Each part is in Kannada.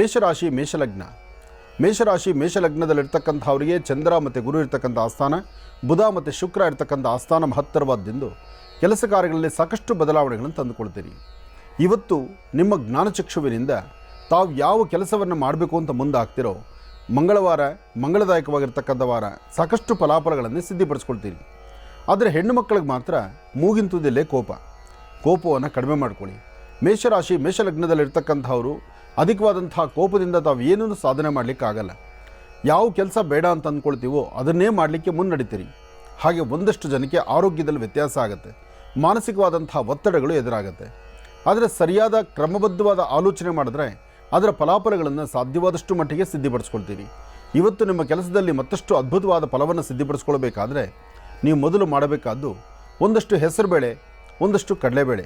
ಮೇಷರಾಶಿ, ಮೇಷಲಗ್ನ. ಮೇಷರಾಶಿ, ಮೇಷಲಗ್ನದಲ್ಲಿರ್ತಕ್ಕಂಥವರಿಗೆ ಚಂದ್ರ ಮತ್ತು ಗುರು ಇರ್ತಕ್ಕಂಥ ಆಸ್ಥಾನ, ಬುಧ ಮತ್ತು ಶುಕ್ರ ಇರ್ತಕ್ಕಂಥ ಆಸ್ಥಾನ ಮಹತ್ತರವಾದ್ದೆಂದು ಕೆಲಸ ಕಾರ್ಯಗಳಲ್ಲಿ ಸಾಕಷ್ಟು ಬದಲಾವಣೆಗಳನ್ನು ತಂದುಕೊಳ್ತೀರಿ. ಇವತ್ತು ನಿಮ್ಮ ಜ್ಞಾನಚಕ್ಷುವಿನಿಂದ ತಾವು ಯಾವ ಕೆಲಸವನ್ನು ಮಾಡಬೇಕು ಅಂತ ಮುಂದಾಗ್ತಿರೋ ಮಂಗಳವಾರ, ಮಂಗಳದಾಯಕವಾಗಿರ್ತಕ್ಕಂಥ ವಾರ ಸಾಕಷ್ಟು ಫಲಾಫಲಗಳನ್ನು ಸಿದ್ಧಿಪಡಿಸ್ಕೊಳ್ತೀರಿ. ಆದರೆ ಹೆಣ್ಣು ಮಕ್ಕಳಿಗೆ ಮಾತ್ರ ಮೂಗಿನ ತುದಿಯಲ್ಲೇ ಕೋಪ. ಕೋಪವನ್ನು ಕಡಿಮೆ ಮಾಡ್ಕೊಳ್ಳಿ. ಮೇಷರಾಶಿ, ಮೇಷಲಗ್ನದಲ್ಲಿರ್ತಕ್ಕಂಥವರು ಅಧಿಕವಾದಂತಹ ಕೋಪದಿಂದ ತಾವು ಏನೂ ಸಾಧನೆ ಮಾಡಲಿಕ್ಕಾಗಲ್ಲ. ಯಾವ ಕೆಲಸ ಬೇಡ ಅಂತ ಅಂದ್ಕೊಳ್ತೀವೋ ಅದನ್ನೇ ಮಾಡಲಿಕ್ಕೆ ಮುನ್ನಡಿತೀರಿ. ಹಾಗೆ ಒಂದಷ್ಟು ಜನಕ್ಕೆ ಆರೋಗ್ಯದಲ್ಲಿ ವ್ಯತ್ಯಾಸ ಆಗುತ್ತೆ. ಮಾನಸಿಕವಾದಂತಹ ಒತ್ತಡಗಳು ಎದುರಾಗುತ್ತೆ. ಆದರೆ ಸರಿಯಾದ ಕ್ರಮಬದ್ಧವಾದ ಆಲೋಚನೆ ಮಾಡಿದ್ರೆ ಅದರ ಫಲಾಫಲಗಳನ್ನು ಸಾಧ್ಯವಾದಷ್ಟು ಮಟ್ಟಿಗೆ ಸಿದ್ಧಿಪಡಿಸ್ಕೊಳ್ತೀರಿ. ಇವತ್ತು ನಿಮ್ಮ ಕೆಲಸದಲ್ಲಿ ಮತ್ತಷ್ಟು ಅದ್ಭುತವಾದ ಫಲವನ್ನು ಸಿದ್ಧಿಪಡಿಸ್ಕೊಳ್ಬೇಕಾದ್ರೆ ನೀವು ಮೊದಲು ಮಾಡಬೇಕಾದ್ದು ಒಂದಷ್ಟು ಹೆಸರುಬೇಳೆ, ಒಂದಷ್ಟು ಕಡಲೆಬೇಳೆ.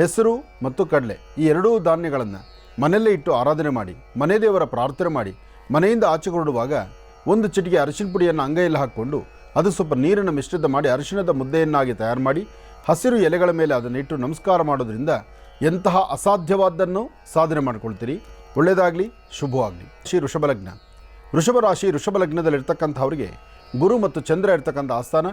ಹೆಸರು ಮತ್ತು ಕಡಲೆ ಈ ಎರಡೂ ಧಾನ್ಯಗಳನ್ನು ಮನೆಯಲ್ಲೇ ಇಟ್ಟು ಆರಾಧನೆ ಮಾಡಿ, ಮನೆ ದೇವರ ಪ್ರಾರ್ಥನೆ ಮಾಡಿ, ಮನೆಯಿಂದ ಆಚೆ ಹೊರಡುವಾಗ ಒಂದು ಚಿಟಿಕೆ ಅರಿಶಿನ ಪುಡಿಯನ್ನು ಅಂಗೈಯಲ್ಲಿ ಹಾಕ್ಕೊಂಡು ಅದು ಸ್ವಲ್ಪ ನೀರನ್ನು ಮಿಶ್ರಿತ ಮಾಡಿ ಅರಿಶಿಣದ ಮುದ್ದೆಯನ್ನಾಗಿ ತಯಾರು ಮಾಡಿ, ಹಸಿರು ಎಲೆಗಳ ಮೇಲೆ ಅದನ್ನು ಇಟ್ಟು ನಮಸ್ಕಾರ ಮಾಡೋದ್ರಿಂದ ಎಂತಹ ಅಸಾಧ್ಯವಾದ್ದನ್ನು ಸಾಧನೆ ಮಾಡ್ಕೊಳ್ತೀರಿ. ಒಳ್ಳೆಯದಾಗಲಿ, ಶುಭವಾಗಲಿ. ಶ್ರೀ ವೃಷಭಲಗ್ನ ವೃಷಭ ರಾಶಿ ವೃಷಭ ಲಗ್ನದಲ್ಲಿರ್ತಕ್ಕಂಥವ್ರಿಗೆ ಗುರು ಮತ್ತು ಚಂದ್ರ ಇರ್ತಕ್ಕಂಥ ಆಸ್ಥಾನ,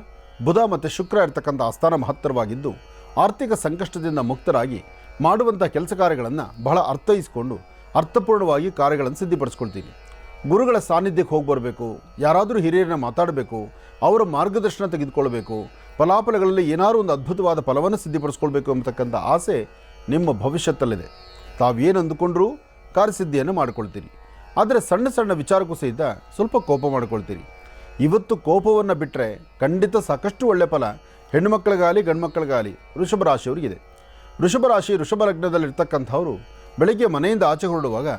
ಬುಧ ಮತ್ತು ಶುಕ್ರ ಇರ್ತಕ್ಕಂಥ ಆಸ್ಥಾನ ಮಹತ್ತರವಾಗಿದ್ದು ಆರ್ಥಿಕ ಸಂಕಷ್ಟದಿಂದ ಮುಕ್ತರಾಗಿ ಮಾಡುವಂಥ ಕೆಲಸ ಕಾರ್ಯಗಳನ್ನು ಬಹಳ ಅರ್ಥೈಸಿಕೊಂಡು ಅರ್ಥಪೂರ್ಣವಾಗಿ ಕಾರ್ಯಗಳನ್ನು ಸಿದ್ಧಿಪಡಿಸ್ಕೊಳ್ತೀನಿ. ಗುರುಗಳ ಸಾನ್ನಿಧ್ಯಕ್ಕೆ ಹೋಗಿ ಬರಬೇಕು, ಯಾರಾದರೂ ಹಿರಿಯರನ್ನ ಮಾತಾಡಬೇಕು, ಅವರ ಮಾರ್ಗದರ್ಶನ ತೆಗೆದುಕೊಳ್ಬೇಕು, ಫಲಾಫಲಗಳಲ್ಲಿ ಏನಾದರೂ ಒಂದು ಅದ್ಭುತವಾದ ಫಲವನ್ನು ಸಿದ್ಧಿಪಡಿಸ್ಕೊಳ್ಬೇಕು ಅಂತಕ್ಕಂಥ ಆಸೆ ನಿಮ್ಮ ಭವಿಷ್ಯತ್ತಲ್ಲಿದೆ. ತಾವೇನು ಅಂದುಕೊಂಡ್ರೂ ಕಾರ್ಯಸಿದ್ಧಿಯನ್ನು ಮಾಡಿಕೊಳ್ತೀರಿ. ಆದರೆ ಸಣ್ಣ ಸಣ್ಣ ವಿಚಾರಕ್ಕೂ ಸಹಿತ ಸ್ವಲ್ಪ ಕೋಪ ಮಾಡಿಕೊಳ್ತೀರಿ. ಇವತ್ತು ಕೋಪವನ್ನು ಬಿಟ್ಟರೆ ಖಂಡಿತ ಸಾಕಷ್ಟು ಒಳ್ಳೆ ಫಲ ಹೆಣ್ಣುಮಕ್ಕಳಿಗಾಗಲಿ ಗಂಡ್ಮಕ್ಕಳಿಗಾಗಲಿ ವೃಷಭ ರಾಶಿಯವರಿಗಿದೆ ವೃಷಭ ರಾಶಿ, ವೃಷಭ ಲಗ್ನದಲ್ಲಿರ್ತಕ್ಕಂಥವರು ಬೆಳಗ್ಗೆ ಮನೆಯಿಂದ ಆಚೆ ಹೊರಡುವಾಗ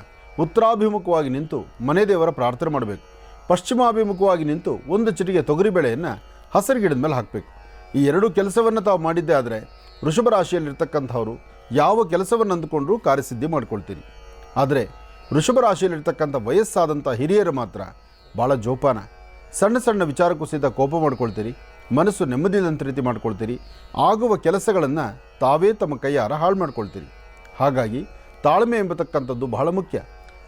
ಉತ್ತರಾಭಿಮುಖವಾಗಿ ನಿಂತು ಮನೆ ದೇವರ ಪ್ರಾರ್ಥನೆ ಮಾಡಬೇಕು. ಪಶ್ಚಿಮಾಭಿಮುಖವಾಗಿ ನಿಂತು ಒಂದು ಚಿಟಿಗೆ ತೊಗರಿಬೇಳೆಯನ್ನು ಹಸಿರು ಗಿಡದ ಮೇಲೆ ಹಾಕಬೇಕು. ಈ ಎರಡು ಕೆಲಸವನ್ನು ತಾವು ಮಾಡಿದ್ದೇ ಆದರೆ ವೃಷಭ ರಾಶಿಯಲ್ಲಿರ್ತಕ್ಕಂಥವರು ಯಾವ ಕೆಲಸವನ್ನು ಅಂದುಕೊಂಡರೂ ಕಾರ್ಯಸಿದ್ಧಿ ಮಾಡ್ಕೊಳ್ತೀರಿ. ಆದರೆ ವೃಷಭ ರಾಶಿಯಲ್ಲಿರ್ತಕ್ಕಂಥ ವಯಸ್ಸಾದಂಥ ಹಿರಿಯರು ಮಾತ್ರ ಭಾಳ ಜೋಪಾನ. ಸಣ್ಣ ಸಣ್ಣ ವಿಚಾರಕ್ಕೂ ಸಹಿತ ಕೋಪ ಮಾಡ್ಕೊಳ್ತೀರಿ. ಮನಸ್ಸು ನೆಮ್ಮದಿಲ್ಲಂತ ರೀತಿ ಮಾಡ್ಕೊಳ್ತೀರಿ. ಆಗುವ ಕೆಲಸಗಳನ್ನು ತಾವೇ ತಮ್ಮ ಕೈಯಾರ ಹಾಳು ಮಾಡ್ಕೊಳ್ತೀರಿ. ಹಾಗಾಗಿ ತಾಳ್ಮೆ ಎಂಬತಕ್ಕಂಥದ್ದು ಬಹಳ ಮುಖ್ಯ.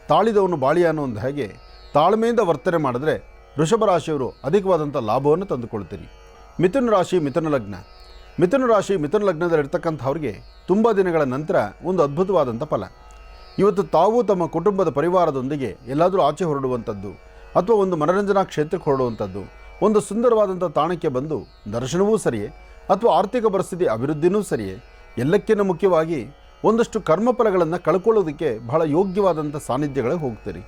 ತಾಳಿದವನು ಬಾಳಿಯ ಒಂದು ಹಾಗೆ ತಾಳ್ಮೆಯಿಂದ ವರ್ತನೆ ಮಾಡಿದ್ರೆ ವೃಷಭ ರಾಶಿಯವರು ಅಧಿಕವಾದಂಥ ಲಾಭವನ್ನು ತಂದುಕೊಳ್ತೀರಿ. ಮಿಥುನ ರಾಶಿ, ಮಿಥುನ ಲಗ್ನ. ಮಿಥುನ ರಾಶಿ, ಮಿಥುನ ಲಗ್ನದಲ್ಲಿರ್ತಕ್ಕಂಥವ್ರಿಗೆ ತುಂಬ ದಿನಗಳ ನಂತರ ಒಂದು ಅದ್ಭುತವಾದಂಥ ಫಲ. ಇವತ್ತು ತಾವು ತಮ್ಮ ಕುಟುಂಬದ ಪರಿವಾರದೊಂದಿಗೆ ಎಲ್ಲಾದರೂ ಆಚೆ ಹೊರಡುವಂಥದ್ದು ಅಥವಾ ಒಂದು ಮನರಂಜನಾ ಕ್ಷೇತ್ರಕ್ಕೆ ಹೊರಡುವಂಥದ್ದು ಒಂದು ಸುಂದರವಾದಂಥ ತಾಣಕ್ಕೆ ಬಂದು ದರ್ಶನವೂ ಸರಿಯೇ ಅಥವಾ ಆರ್ಥಿಕ ಪರಿಸ್ಥಿತಿ ಅಭಿವೃದ್ಧಿನೂ ಸರಿಯೇ? ಎಲ್ಲಕ್ಕಿಂತ ಮುಖ್ಯವಾಗಿ ಒಂದಷ್ಟು ಕರ್ಮಫಲಗಳನ್ನು ಕಳ್ಕೊಳ್ಳೋದಕ್ಕೆ ಬಹಳ ಯೋಗ್ಯವಾದಂಥ ಸಾನ್ನಿಧ್ಯಗಳೇ ಹೋಗ್ತೀರಿ.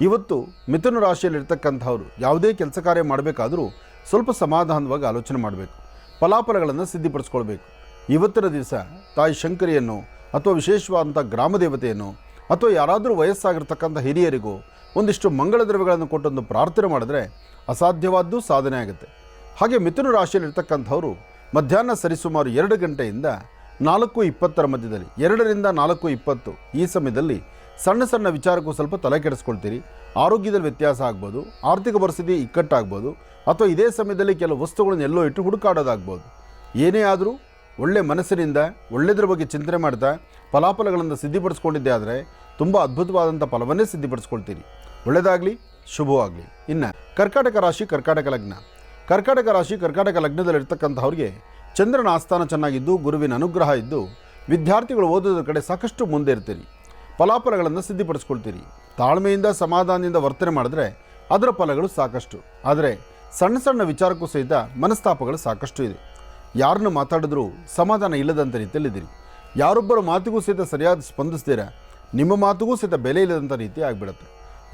ಇವತ್ತು ಮಿಥುನ ರಾಶಿಯಲ್ಲಿರ್ತಕ್ಕಂಥವ್ರು ಯಾವುದೇ ಕೆಲಸ ಕಾರ್ಯ ಮಾಡಬೇಕಾದರೂ ಸ್ವಲ್ಪ ಸಮಾಧಾನವಾಗಿ ಆಲೋಚನೆ ಮಾಡಬೇಕು. ಫಲಾಫಲಗಳನ್ನು ಸಿದ್ಧಿಪಡಿಸ್ಕೊಳ್ಬೇಕು. ಇವತ್ತಿನ ದಿವಸ ತಾಯಿ ಶಂಕರಿಯನ್ನು ಅಥವಾ ವಿಶೇಷವಾದಂಥ ಗ್ರಾಮ ದೇವತೆಯನ್ನು ಅಥವಾ ಯಾರಾದರೂ ವಯಸ್ಸಾಗಿರ್ತಕ್ಕಂಥ ಹಿರಿಯರಿಗೂ ಒಂದಿಷ್ಟು ಮಂಗಳ ದ್ರವ್ಯಗಳನ್ನು ಕೊಟ್ಟೊಂದು ಪ್ರಾರ್ಥನೆ ಮಾಡಿದ್ರೆ ಅಸಾಧ್ಯವಾದ್ದು ಸಾಧನೆ ಆಗುತ್ತೆ. ಹಾಗೆ ಮಿಥುನ ರಾಶಿಯಲ್ಲಿರ್ತಕ್ಕಂಥವರು ಮಧ್ಯಾಹ್ನ ಸರಿಸುಮಾರು ಎರಡು ಗಂಟೆಯಿಂದ ನಾಲ್ಕು ಇಪ್ಪತ್ತರ ಮಧ್ಯದಲ್ಲಿ, ಎರಡರಿಂದ ನಾಲ್ಕು ಇಪ್ಪತ್ತು ಈ ಸಮಯದಲ್ಲಿ ಸಣ್ಣ ಸಣ್ಣ ವಿಚಾರಕ್ಕೂ ಸ್ವಲ್ಪ ತಲೆ ಕೆಡಿಸ್ಕೊಳ್ತೀರಿ. ಆರೋಗ್ಯದಲ್ಲಿ ವ್ಯತ್ಯಾಸ ಆಗ್ಬೋದು, ಆರ್ಥಿಕ ಪರಿಸ್ಥಿತಿ ಇಕ್ಕಟ್ಟಾಗ್ಬೋದು, ಅಥವಾ ಇದೇ ಸಮಯದಲ್ಲಿ ಕೆಲವು ವಸ್ತುಗಳನ್ನು ಎಲ್ಲೋ ಇಟ್ಟು ಹುಡುಕಾಡೋದಾಗ್ಬೋದು. ಏನೇ ಆದರೂ ಒಳ್ಳೆ ಮನಸ್ಸಿನಿಂದ ಒಳ್ಳೆಯದ್ರ ಬಗ್ಗೆ ಚಿಂತನೆ ಮಾಡ್ತಾ ಫಲಾಫಲಗಳನ್ನು ಸಿದ್ಧಿಪಡಿಸ್ಕೊಂಡಿದ್ದೆ ಆದರೆ ತುಂಬ ಅದ್ಭುತವಾದಂಥ ಫಲವನ್ನೇ ಸಿದ್ಧಿಪಡಿಸ್ಕೊಳ್ತೀರಿ. ಒಳ್ಳೆಯದಾಗಲಿ, ಶುಭವಾಗಲಿ. ಇನ್ನು ಕರ್ಕಾಟಕ ರಾಶಿ, ಕರ್ಕಾಟಕ ಲಗ್ನ. ಕರ್ಕಾಟಕ ರಾಶಿ, ಕರ್ಕಾಟಕ ಲಗ್ನದಲ್ಲಿರ್ತಕ್ಕಂಥವ್ರಿಗೆ ಚಂದ್ರನ ಆಸ್ಥಾನ ಚೆನ್ನಾಗಿದ್ದು, ಗುರುವಿನ ಅನುಗ್ರಹ ಇದ್ದು, ವಿದ್ಯಾರ್ಥಿಗಳು ಓದೋದ್ರ ಕಡೆ ಸಾಕಷ್ಟು ಮುಂದೆ ಇರ್ತೀರಿ. ಫಲಾಫಲಗಳನ್ನು ಸಿದ್ಧಿಪಡಿಸ್ಕೊಳ್ತೀರಿ. ತಾಳ್ಮೆಯಿಂದ, ಸಮಾಧಾನದಿಂದ ವರ್ತನೆ ಮಾಡಿದ್ರೆ ಅದರ ಫಲಗಳು ಸಾಕಷ್ಟು. ಆದರೆ ಸಣ್ಣ ಸಣ್ಣ ವಿಚಾರಕ್ಕೂ ಸಹಿತ ಮನಸ್ತಾಪಗಳು ಸಾಕಷ್ಟು ಇದೆ. ಯಾರನ್ನು ಮಾತಾಡಿದ್ರೂ ಸಮಾಧಾನ ಇಲ್ಲದಂಥ ರೀತಿಯಲ್ಲಿದ್ದೀರಿ ಯಾರೊಬ್ಬರ ಮಾತಿಗೂ ಸಹಿತ ಸರಿಯಾದ ಸ್ಪಂದಿಸ್ತೀರ, ನಿಮ್ಮ ಮಾತಿಗೂ ಸಹಿತ ಬೆಲೆ ಇಲ್ಲದಂಥ ರೀತಿ ಆಗಿಬಿಡುತ್ತೆ.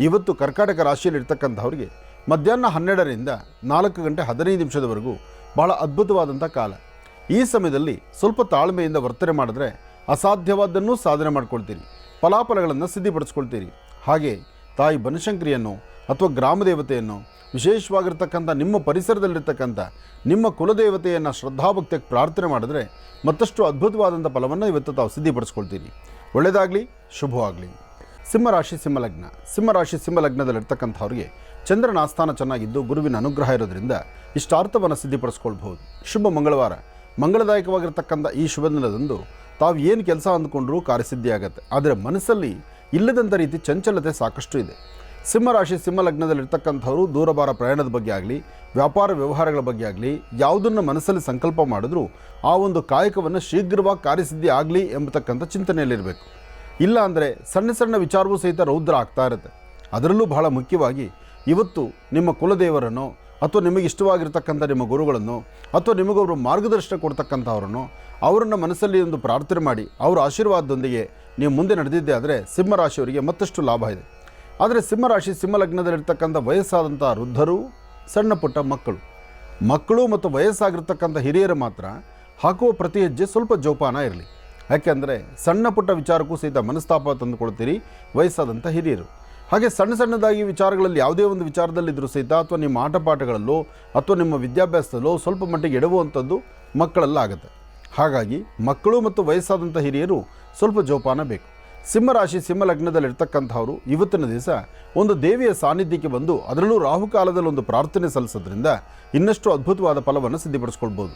ಇವತ್ತು ಕರ್ಕಾಟಕ ರಾಶಿಯಲ್ಲಿರ್ತಕ್ಕಂಥವ್ರಿಗೆ ಮಧ್ಯಾಹ್ನ ಹನ್ನೆರಡರಿಂದ ನಾಲ್ಕು ಗಂಟೆ ಹದಿನೈದು ನಿಮಿಷದವರೆಗೂ ಬಹಳ ಅದ್ಭುತವಾದಂಥ ಕಾಲ. ಈ ಸಮಯದಲ್ಲಿ ಸ್ವಲ್ಪ ತಾಳ್ಮೆಯಿಂದ ವರ್ತನೆ ಮಾಡಿದ್ರೆ ಅಸಾಧ್ಯವಾದ್ದನ್ನು ಸಾಧನೆ ಮಾಡ್ಕೊಳ್ತೀರಿ. ಫಲಾಫಲಗಳನ್ನು ಸಿದ್ಧಿಪಡಿಸ್ಕೊಳ್ತೀರಿ. ಹಾಗೆ ತಾಯಿ ಬನಶಂಕರಿಯನ್ನು ಅಥವಾ ಗ್ರಾಮ ದೇವತೆಯನ್ನು ವಿಶೇಷವಾಗಿರ್ತಕ್ಕಂಥ ನಿಮ್ಮ ಪರಿಸರದಲ್ಲಿರ್ತಕ್ಕಂಥ ನಿಮ್ಮ ಕುಲದೇವತೆಯನ್ನು ಶ್ರದ್ಧಾಭಕ್ತಿಯಾಗಿ ಪ್ರಾರ್ಥನೆ ಮಾಡಿದ್ರೆ ಮತ್ತಷ್ಟು ಅದ್ಭುತವಾದಂಥ ಫಲವನ್ನು ಇವತ್ತು ತಾವು ಸಿದ್ಧಿಪಡಿಸ್ಕೊಳ್ತೀರಿ. ಒಳ್ಳೆಯದಾಗಲಿ, ಶುಭವಾಗಲಿ. ಸಿಂಹರಾಶಿ ಸಿಂಹಲಗ್ನ. ಸಿಂಹರಾಶಿ ಸಿಂಹಲಗ್ನದಲ್ಲಿರ್ತಕ್ಕಂಥವ್ರಿಗೆ ಚಂದ್ರನ ಆಸ್ಥಾನ ಚೆನ್ನಾಗಿದ್ದು ಗುರುವಿನ ಅನುಗ್ರಹ ಇರೋದ್ರಿಂದ ಇಷ್ಟಾರ್ಥವನ್ನು ಸಿದ್ಧಿಪಡಿಸ್ಕೊಳ್ಬಹುದು. ಶುಭ ಮಂಗಳವಾರ. ಮಂಗಳದಾಯಕವಾಗಿರ್ತಕ್ಕಂಥ ಈ ಶುಭ ದಿನದಂದು ತಾವು ಏನು ಕೆಲಸ ಅಂದ್ಕೊಂಡ್ರೂ ಕಾರ್ಯಸಿದ್ಧಿಯಾಗತ್ತೆ. ಆದರೆ ಮನಸ್ಸಲ್ಲಿ ಇಲ್ಲದಂಥ ರೀತಿ ಚಂಚಲತೆ ಸಾಕಷ್ಟು ಇದೆ. ಸಿಂಹರಾಶಿ ಸಿಂಹ ಲಗ್ನದಲ್ಲಿರ್ತಕ್ಕಂಥವರು ದೂರಭಾರ ಪ್ರಯಾಣದ ಬಗ್ಗೆ ಆಗಲಿ, ವ್ಯಾಪಾರ ವ್ಯವಹಾರಗಳ ಬಗ್ಗೆ ಆಗಲಿ, ಯಾವುದನ್ನು ಮನಸ್ಸಲ್ಲಿ ಸಂಕಲ್ಪ ಮಾಡಿದ್ರೂ ಆ ಒಂದು ಕಾಯಕವನ್ನು ಶೀಘ್ರವಾಗಿ ಕಾರ್ಯಸಿದ್ಧಿ ಆಗಲಿ ಎಂಬತಕ್ಕಂಥ ಚಿಂತನೆಯಲ್ಲಿರಬೇಕು. ಇಲ್ಲ ಅಂದರೆ ಸಣ್ಣ ಸಣ್ಣ ವಿಚಾರವೂ ಸಹಿತ ರೌದ್ರ ಆಗ್ತಾ ಇರುತ್ತೆ. ಅದರಲ್ಲೂ ಬಹಳ ಮುಖ್ಯವಾಗಿ ಇವತ್ತು ನಿಮ್ಮ ಕುಲದೇವರನ್ನು ಅಥವಾ ನಿಮಗೆ ಇಷ್ಟವಾಗಿರ್ತಕ್ಕಂಥ ನಿಮ್ಮ ಗುರುಗಳನ್ನು ಅಥವಾ ನಿಮಗೊಬ್ಬರು ಮಾರ್ಗದರ್ಶನ ಕೊಡ್ತಕ್ಕಂಥವ್ರನ್ನು ಅವರನ್ನು ಮನಸ್ಸಲ್ಲಿ ಒಂದು ಪ್ರಾರ್ಥನೆ ಮಾಡಿ ಅವರ ಆಶೀರ್ವಾದದೊಂದಿಗೆ ನೀವು ಮುಂದೆ ನಡೆದಿದ್ದೆ ಆದರೆ ಸಿಂಹರಾಶಿಯವರಿಗೆ ಮತ್ತಷ್ಟು ಲಾಭ ಇದೆ. ಆದರೆ ಸಿಂಹರಾಶಿ ಸಿಂಹ ಲಗ್ನದಲ್ಲಿರ್ತಕ್ಕಂಥ ವಯಸ್ಸಾದಂಥ ವೃದ್ಧರು, ಸಣ್ಣ ಪುಟ್ಟ ಮಕ್ಕಳು. ಮಕ್ಕಳು ಮತ್ತು ವಯಸ್ಸಾಗಿರ್ತಕ್ಕಂಥ ಹಿರಿಯರು ಮಾತ್ರ ಹಾಕುವ ಪ್ರತಿ ಹೆಜ್ಜೆ ಸ್ವಲ್ಪ ಜೋಪಾನ ಇರಲಿ. ಯಾಕೆಂದರೆ ಸಣ್ಣ ಪುಟ್ಟ ವಿಚಾರಕ್ಕೂ ಸಹಿತ ಮನಸ್ತಾಪ ತಂದುಕೊಳ್ತೀರಿ ವಯಸ್ಸಾದಂಥ ಹಿರಿಯರು. ಹಾಗೆ ಸಣ್ಣ ಸಣ್ಣದಾಗಿ ವಿಚಾರಗಳಲ್ಲಿ ಯಾವುದೇ ಒಂದು ವಿಚಾರದಲ್ಲಿದ್ದರೂ ಸಹಿತ ಅಥವಾ ನಿಮ್ಮ ಆಟಪಾಠಗಳಲ್ಲೋ ಅಥವಾ ನಿಮ್ಮ ವಿದ್ಯಾಭ್ಯಾಸದಲ್ಲೋ ಸ್ವಲ್ಪ ಮಟ್ಟಿಗೆ ಎಡವುವಂಥದ್ದು ಮಕ್ಕಳಲ್ಲಾಗುತ್ತೆ. ಹಾಗಾಗಿ ಮಕ್ಕಳು ಮತ್ತು ವಯಸ್ಸಾದಂಥ ಹಿರಿಯರು ಸ್ವಲ್ಪ ಜೋಪಾನ ಬೇಕು. ಸಿಂಹರಾಶಿ ಸಿಂಹ ಲಗ್ನದಲ್ಲಿರ್ತಕ್ಕಂಥವ್ರು ಇವತ್ತಿನ ದಿವಸ ಒಂದು ದೇವಿಯ ಸಾನ್ನಿಧ್ಯಕ್ಕೆ ಬಂದು ಅದರಲ್ಲೂ ರಾಹುಕಾಲದಲ್ಲಿ ಒಂದು ಪ್ರಾರ್ಥನೆ ಸಲ್ಲಿಸೋದ್ರಿಂದ ಇನ್ನಷ್ಟು ಅದ್ಭುತವಾದ ಫಲವನ್ನು ಸಿದ್ಧಿಪಡಿಸ್ಕೊಳ್ಬೋದು.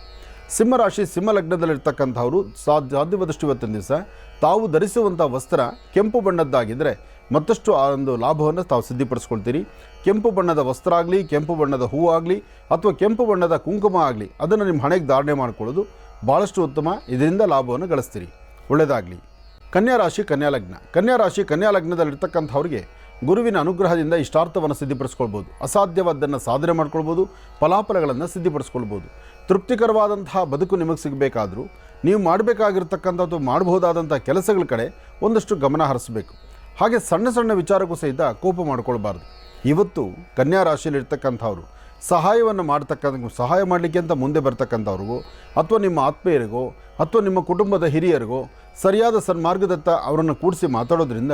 ಸಿಂಹರಾಶಿ ಸಿಂಹ ಲಗ್ನದಲ್ಲಿರ್ತಕ್ಕಂಥವ್ರು ಸಾಧ್ಯ ಸಾಧ್ಯವಾದಷ್ಟು ಇವತ್ತಿನ ದಿವಸ ತಾವು ಧರಿಸುವಂಥ ವಸ್ತ್ರ ಕೆಂಪು ಬಣ್ಣದ್ದಾಗಿದ್ದರೆ ಮತ್ತಷ್ಟು ಆ ಒಂದು ಲಾಭವನ್ನು ತಾವು ಸಿದ್ಧಿಪಡಿಸ್ಕೊಳ್ತೀರಿ. ಕೆಂಪು ಬಣ್ಣದ ವಸ್ತ್ರ ಆಗಲಿ, ಕೆಂಪು ಬಣ್ಣದ ಹೂವು ಆಗಲಿ ಅಥವಾ ಕೆಂಪು ಬಣ್ಣದ ಕುಂಕುಮ ಆಗಲಿ ಅದನ್ನು ನಿಮ್ಮ ಹಣೆಗೆ ಧಾರಣೆ ಮಾಡ್ಕೊಳ್ಳೋದು ಭಾಳಷ್ಟು ಉತ್ತಮ, ಇದರಿಂದ ಲಾಭವನ್ನು ಗಳಿಸ್ತೀರಿ. ಒಳ್ಳೆಯದಾಗಲಿ. ಕನ್ಯಾ ರಾಶಿ, ಕನ್ಯಾ ಲಗ್ನ. ಕನ್ಯಾ ರಾಶಿ, ಕನ್ಯಾ ಲಗ್ನದಲ್ಲಿರ್ತಕ್ಕಂಥವ್ರಿಗೆ ಗುರುವಿನ ಅನುಗ್ರಹದಿಂದ ಇಷ್ಟಾರ್ಥವನ್ನು ಸಿದ್ಧಪಡಿಸ್ಕೊಳ್ಬೋದು. ಅಸಾಧ್ಯವಾದ್ದನ್ನು ಸಾಧನೆ ಮಾಡ್ಕೊಳ್ಬೋದು, ಫಲಾಫಲಗಳನ್ನು ಸಿದ್ಧಪಡಿಸ್ಕೊಳ್ಬೋದು. ತೃಪ್ತಿಕರವಾದಂತಹ ಬದುಕು ನಿಮಗೆ ಸಿಗಬೇಕಾದರೂ, ನೀವು ಮಾಡಬೇಕಾಗಿರ್ತಕ್ಕಂಥ ಅಥವಾ ಮಾಡಬಹುದಾದಂಥ ಕೆಲಸಗಳ ಕಡೆ ಒಂದಷ್ಟು ಗಮನ ಹರಿಸಬೇಕು. ಹಾಗೆ ಸಣ್ಣ ಸಣ್ಣ ವಿಚಾರಕ್ಕೂ ಸಹಿತ ಕೋಪ ಮಾಡ್ಕೊಳ್ಬಾರ್ದು. ಇವತ್ತು ಕನ್ಯಾ ರಾಶಿಯಲ್ಲಿರ್ತಕ್ಕಂಥವ್ರು ಸಹಾಯವನ್ನು ಮಾಡ್ತಕ್ಕಂಥ, ಸಹಾಯ ಮಾಡಲಿಕ್ಕೆ ಅಂತ ಮುಂದೆ ಬರ್ತಕ್ಕಂಥವ್ರಿಗೂ, ಅಥವಾ ನಿಮ್ಮ ಆತ್ಮೀಯರಿಗೋ, ಅಥವಾ ನಿಮ್ಮ ಕುಟುಂಬದ ಹಿರಿಯರಿಗೋ ಸರಿಯಾದ ಸನ್ಮಾರ್ಗದತ್ತ ಅವರನ್ನು ಕೂಡಿಸಿ ಮಾತಾಡೋದ್ರಿಂದ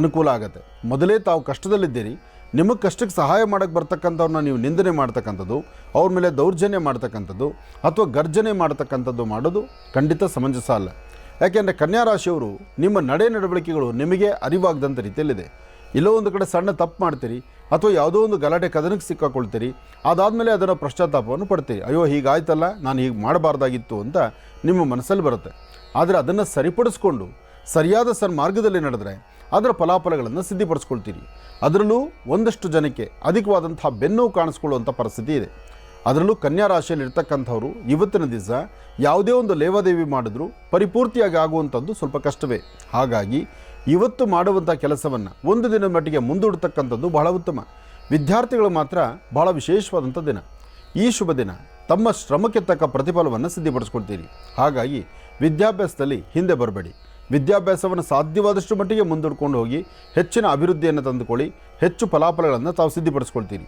ಅನುಕೂಲ ಆಗುತ್ತೆ. ಮೊದಲೇ ತಾವು ಕಷ್ಟದಲ್ಲಿದ್ದೀರಿ. ನಿಮಗೆ ಕಷ್ಟಕ್ಕೆ ಸಹಾಯ ಮಾಡೋಕ್ಕೆ ಬರ್ತಕ್ಕಂಥವ್ರನ್ನ ನೀವು ನಿಂದನೆ ಮಾಡ್ತಕ್ಕಂಥದ್ದು, ಅವ್ರ ಮೇಲೆ ದೌರ್ಜನ್ಯ ಮಾಡ್ತಕ್ಕಂಥದ್ದು, ಅಥವಾ ಗರ್ಜನೆ ಮಾಡ್ತಕ್ಕಂಥದ್ದು ಮಾಡೋದು ಖಂಡಿತ ಸಮಂಜಸ ಅಲ್ಲ. ಯಾಕೆಂದರೆ ಕನ್ಯಾ ರಾಶಿಯವರು ನಿಮ್ಮ ನಡೆ ನಡವಳಿಕೆಗಳು ನಿಮಗೆ ಅರಿವಾಗದಂಥ ರೀತಿಯಲ್ಲಿದೆ. ಎಲ್ಲೋ ಒಂದು ಕಡೆ ಸಣ್ಣ ತಪ್ಪು ಮಾಡ್ತೀರಿ ಅಥವಾ ಯಾವುದೋ ಒಂದು ಗಲಾಟೆ ಕದನಕ್ಕೆ ಸಿಕ್ಕಾಕೊಳ್ತೀರಿ. ಅದಾದಮೇಲೆ ಅದರ ಪಶ್ಚಾತ್ತಾಪವನ್ನು ಪಡ್ತೀರಿ. ಅಯ್ಯೋ, ಹೀಗಾಯ್ತಲ್ಲ, ನಾನು ಹೀಗೆ ಮಾಡಬಾರ್ದಾಗಿತ್ತು ಅಂತ ನಿಮ್ಮ ಮನಸ್ಸಲ್ಲಿ ಬರುತ್ತೆ. ಆದರೆ ಅದನ್ನು ಸರಿಪಡಿಸ್ಕೊಂಡು, ಸರಿಯಾದ ಸನ್ಮಾರ್ಗದಲ್ಲಿ ನಡೆದರೆ ಅದರ ಫಲಾಫಲಗಳನ್ನು ಸಿದ್ಧಿಪಡಿಸ್ಕೊಳ್ತೀರಿ. ಅದರಲ್ಲೂ ಒಂದಷ್ಟು ಜನಕ್ಕೆ ಅಧಿಕವಾದಂತಹ ಬೆನ್ನು ಕಾಣಿಸ್ಕೊಳ್ಳುವಂಥ ಪರಿಸ್ಥಿತಿ ಇದೆ. ಅದರಲ್ಲೂ ಕನ್ಯಾ ರಾಶಿಯಲ್ಲಿ ಇರ್ತಕ್ಕಂಥವ್ರು ಇವತ್ತಿನ ದಿವಸ ಯಾವುದೇ ಒಂದು ಲೇವಾದೇವಿ ಮಾಡಿದ್ರೂ ಪರಿಪೂರ್ತಿಯಾಗಿ ಆಗುವಂಥದ್ದು ಸ್ವಲ್ಪ ಕಷ್ಟವೇ. ಹಾಗಾಗಿ ಇವತ್ತು ಮಾಡುವಂಥ ಕೆಲಸವನ್ನು ಒಂದು ದಿನದ ಮಟ್ಟಿಗೆ ಮುಂದೂಡ್ತಕ್ಕಂಥದ್ದು ಬಹಳ ಉತ್ತಮ. ವಿದ್ಯಾರ್ಥಿಗಳು ಮಾತ್ರ ಬಹಳ ವಿಶೇಷವಾದಂಥ ದಿನ. ಈ ಶುಭ ದಿನ ತಮ್ಮ ಶ್ರಮಕ್ಕೆ ತಕ್ಕ ಪ್ರತಿಫಲವನ್ನು ಸಿದ್ಧಪಡಿಸ್ಕೊಳ್ತೀರಿ. ಹಾಗಾಗಿ ವಿದ್ಯಾಭ್ಯಾಸದಲ್ಲಿ ಹಿಂದೆ ಬರಬೇಡಿ. ವಿದ್ಯಾಭ್ಯಾಸವನ್ನು ಸಾಧ್ಯವಾದಷ್ಟು ಮಟ್ಟಿಗೆ ಮುಂದೂಡ್ಕೊಂಡು ಹೋಗಿ ಹೆಚ್ಚಿನ ಅಭಿವೃದ್ಧಿಯನ್ನು ತಂದುಕೊಳ್ಳಿ, ಹೆಚ್ಚು ಫಲಾಫಲಗಳನ್ನು ತಾವು ಸಿದ್ಧಪಡಿಸ್ಕೊಳ್ತೀರಿ.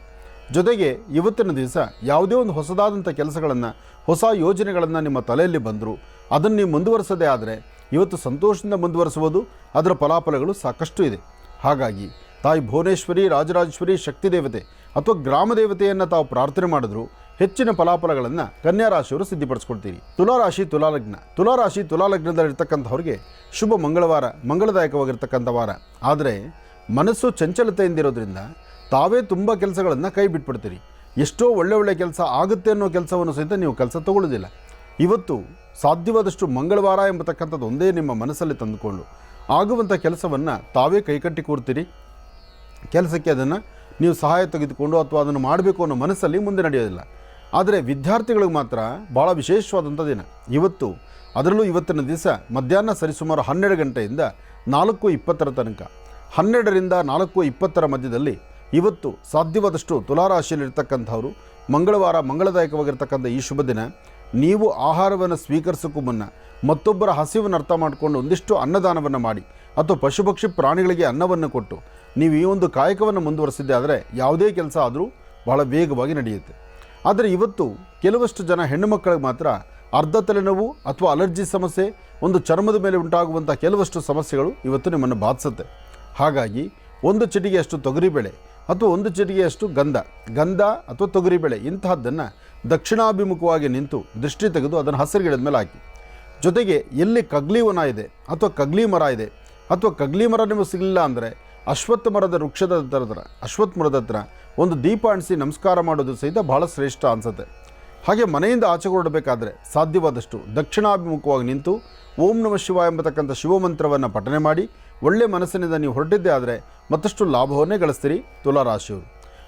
ಜೊತೆಗೆ ಇವತ್ತಿನ ದಿವಸ ಯಾವುದೇ ಒಂದು ಹೊಸದಾದಂಥ ಕೆಲಸಗಳನ್ನು, ಹೊಸ ಯೋಜನೆಗಳನ್ನು ನಿಮ್ಮ ತಲೆಯಲ್ಲಿ ಬಂದರೂ, ಅದನ್ನು ನೀವು ಮುಂದುವರಿಸದೇ ಆದರೆ ಇವತ್ತು ಸಂತೋಷದಿಂದ ಮುಂದುವರಿಸುವುದು, ಅದರ ಫಲಾಫಲಗಳು ಸಾಕಷ್ಟು ಇದೆ. ಹಾಗಾಗಿ ತಾಯಿ ಭುವನೇಶ್ವರಿ, ರಾಜರಾಜೇಶ್ವರಿ ಶಕ್ತಿ ದೇವತೆ ಅಥವಾ ಗ್ರಾಮ ದೇವತೆಯನ್ನು ತಾವು ಪ್ರಾರ್ಥನೆ ಮಾಡಿದ್ರು, ಹೆಚ್ಚಿನ ಫಲಾಫಲಗಳನ್ನು ಕನ್ಯಾ ರಾಶಿಯವರು ಸಿದ್ಧಪಡಿಸ್ಕೊಳ್ತೀರಿ ತುಲಾರಾಶಿ ತುಲಾಲಗ್ನ ತುಲಾರಾಶಿ ತುಲಾಲಗ್ನದಲ್ಲಿರ್ತಕ್ಕಂಥವ್ರಿಗೆ ಶುಭ ಮಂಗಳವಾರ, ಮಂಗಳದಾಯಕವಾಗಿರ್ತಕ್ಕಂಥ ವಾರ. ಆದರೆ ಮನಸ್ಸು ಚಂಚಲತೆಯಿಂದಿರೋದ್ರಿಂದ ತಾವೇ ತುಂಬ ಕೆಲಸಗಳನ್ನು ಕೈ ಬಿಟ್ಬಿಡ್ತೀರಿ. ಎಷ್ಟೋ ಒಳ್ಳೆ ಒಳ್ಳೆ ಕೆಲಸ ಆಗುತ್ತೆ ಅನ್ನೋ ಕೆಲಸವನ್ನು ಸಹಿತ ನೀವು ಕೆಲಸ ತಗೊಳ್ಳೋದಿಲ್ಲ ಇವತ್ತು ಸಾಧ್ಯವಾದಷ್ಟು ಮಂಗಳವಾರ ಎಂಬತಕ್ಕಂಥದ್ದು ಒಂದೇ ನಿಮ್ಮ ಮನಸ್ಸಲ್ಲಿ ತಂದುಕೊಂಡು ಆಗುವಂಥ ಕೆಲಸವನ್ನು ತಾವೇ ಕೈಕಟ್ಟಿ ಕೂರ್ತೀರಿ. ಕೆಲಸಕ್ಕೆ ಅದನ್ನು ನೀವು ಸಹಾಯ ತೆಗೆದುಕೊಂಡು ಅಥವಾ ಅದನ್ನು ಮಾಡಬೇಕು ಅನ್ನೋ ಮನಸ್ಸಲ್ಲಿ ಮುಂದೆ ನಡೆಯೋದಿಲ್ಲ. ಆದರೆ ವಿದ್ಯಾರ್ಥಿಗಳಿಗೆ ಮಾತ್ರ ಭಾಳ ವಿಶೇಷವಾದಂಥ ದಿನ. ಇವತ್ತು, ಅದರಲ್ಲೂ ಇವತ್ತಿನ ದಿವಸ ಮಧ್ಯಾಹ್ನ ಸರಿಸುಮಾರು ಹನ್ನೆರಡು ಗಂಟೆಯಿಂದ ನಾಲ್ಕು ಇಪ್ಪತ್ತರ ತನಕ. ಹನ್ನೆರಡರಿಂದ ನಾಲ್ಕು ಇಪ್ಪತ್ತರ ಮಧ್ಯದಲ್ಲಿ ಇವತ್ತು ಸಾಧ್ಯವಾದಷ್ಟು ತುಲಾರಾಶಿಯಲ್ಲಿರ್ತಕ್ಕಂಥವರು, ಮಂಗಳವಾರ ಮಂಗಳದಾಯಕವಾಗಿರ್ತಕ್ಕಂಥ ಈ ಶುಭ ದಿನ. ನೀವು ಆಹಾರವನ್ನು ಸ್ವೀಕರಿಸೋಕ್ಕೂ ಮುನ್ನ ಮತ್ತೊಬ್ಬರ ಹಸಿವನ್ನು ಅರ್ಥ ಮಾಡಿಕೊಂಡು ಒಂದಿಷ್ಟು ಅನ್ನದಾನವನ್ನು ಮಾಡಿ ಅಥವಾ ಪಶುಪಕ್ಷಿ ಪ್ರಾಣಿಗಳಿಗೆ ಅನ್ನವನ್ನು ಕೊಟ್ಟು ನೀವು ಈ ಒಂದು ಕಾಯಕವನ್ನು ಮುಂದುವರಿಸಿದ್ದೆ ಆದರೆ ಯಾವುದೇ ಕೆಲಸ ಆದರೂ ಬಹಳ ವೇಗವಾಗಿ ನಡೆಯುತ್ತೆ. ಆದರೆ ಇವತ್ತು ಕೆಲವಷ್ಟು ಜನ ಹೆಣ್ಣು ಮಕ್ಕಳಿಗೆ ಮಾತ್ರ ಅರ್ಧ ತಲೆನೋವು ಅಥವಾ ಅಲರ್ಜಿ ಸಮಸ್ಯೆ, ಒಂದು ಚರ್ಮದ ಮೇಲೆ ಉಂಟಾಗುವಂಥ ಕೆಲವಷ್ಟು ಸಮಸ್ಯೆಗಳು ಇವತ್ತು ನಿಮ್ಮನ್ನು ಬಾಧಿಸುತ್ತೆ. ಹಾಗಾಗಿ ಒಂದು ಚಿಟಿಗೆಯಷ್ಟು ತೊಗರಿಬೇಳೆ ಅಥವಾ ಒಂದು ಚಿಟಿಗೆಯಷ್ಟು ಗಂಧ ಗಂಧ ಅಥವಾ ತೊಗರಿಬೇಳೆ ಇಂತಹದ್ದನ್ನು ದಕ್ಷಿಣಾಭಿಮುಖವಾಗಿ ನಿಂತು ದೃಷ್ಟಿ ತೆಗೆದು ಅದನ್ನು ಹಸಿರು ಗಿಡದ ಮೇಲೆ ಹಾಕಿ. ಜೊತೆಗೆ ಎಲ್ಲಿ ಕಗ್ಲಿ ವನ ಇದೆ ಅಥವಾ ಕಗ್ಲಿ ಮರ ಇದೆ ಅಥವಾ ಕಗ್ಲಿ ಮರ ನಿಮಗೆ ಸಿಗಲಿಲ್ಲ ಅಂದರೆ ಅಶ್ವತ್ಥ ಮರದ ವೃಕ್ಷದ ಹತ್ರ ಅಶ್ವತ್ಥ ಮರದ ಹತ್ರ ಒಂದು ದೀಪ ಅಣಿಸಿ ನಮಸ್ಕಾರ ಮಾಡೋದು ಸಹಿತ ಬಹಳ ಶ್ರೇಷ್ಠ ಅನಿಸುತ್ತೆ. ಹಾಗೆ ಮನೆಯಿಂದ ಆಚೆ ಹೊರಡಬೇಕಾದ್ರೆ ಸಾಧ್ಯವಾದಷ್ಟು ದಕ್ಷಿಣಾಭಿಮುಖವಾಗಿ ನಿಂತು ಓಂ ನಮ ಶಿವ ಎಂಬತಕ್ಕಂಥ ಶಿವಮಂತ್ರವನ್ನು ಪಠನೆ ಮಾಡಿ, ಒಳ್ಳೆ ಮನಸ್ಸಿನಿಂದ ನೀವು ಹೊರಟಿದ್ದೇ ಆದರೆ ಮತ್ತಷ್ಟು ಲಾಭವನ್ನೇ ಗಳಿಸ್ತೀರಿ ತುಲಾರಾಶಿಯವರು.